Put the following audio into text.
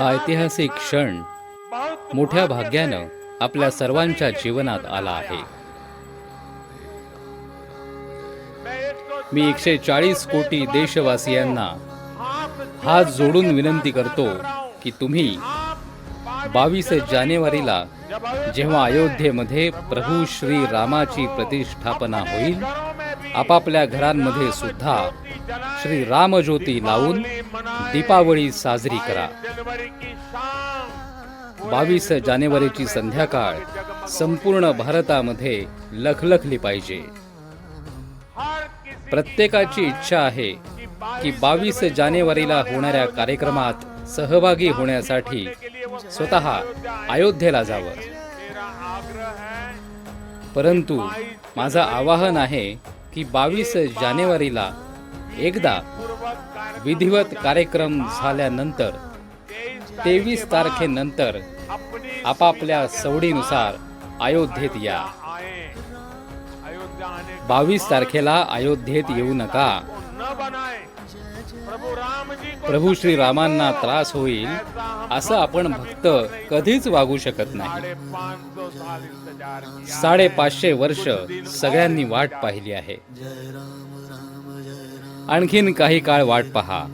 हा ऐतिहासिक क्षण मोठ्या भाग्यानं आपल्या सर्वांच्या जीवनात आला आहे. मी एकशे चाळीस कोटी देशवासियांना हात जोडून विनंती करतो की तुम्ही बावीस जानेवारीला जेव्हा अयोध्येमध्ये प्रभू श्री रामाची प्रतिष्ठापना होईल आपापल्या घरांमध्ये सुद्धा श्री रामज्योती लावून दीपावली साजरी करा. बावीस जानेवारीची संध्याकाळ संपूर्ण भारतामध्ये लखलखली पाहिजे. प्रत्येकाची इच्छा आहे की बावीस जानेवारीला होणाऱ्या कार्यक्रमात सहभागी होण्यासाठी स्वतः अयोध्येला जावं. परंतु माझं आवाहन आहे की बावीस जानेवारीला एकदा विधिवत कार्यक्रम झाल्यानंतर तेवीस तारखेनंतर आपापल्या सवडीनुसार अयोध्येत या. बावीस तारखेला अयोध्येत येऊ नका. प्रभू श्री रामांना त्रास होईल असं आपण भक्त कधीच वागू शकत नाही. साडेपाचशे वर्ष सगळ्यांनी वाट पाहिली आहे. आणखीन काही काळ वाट पहा.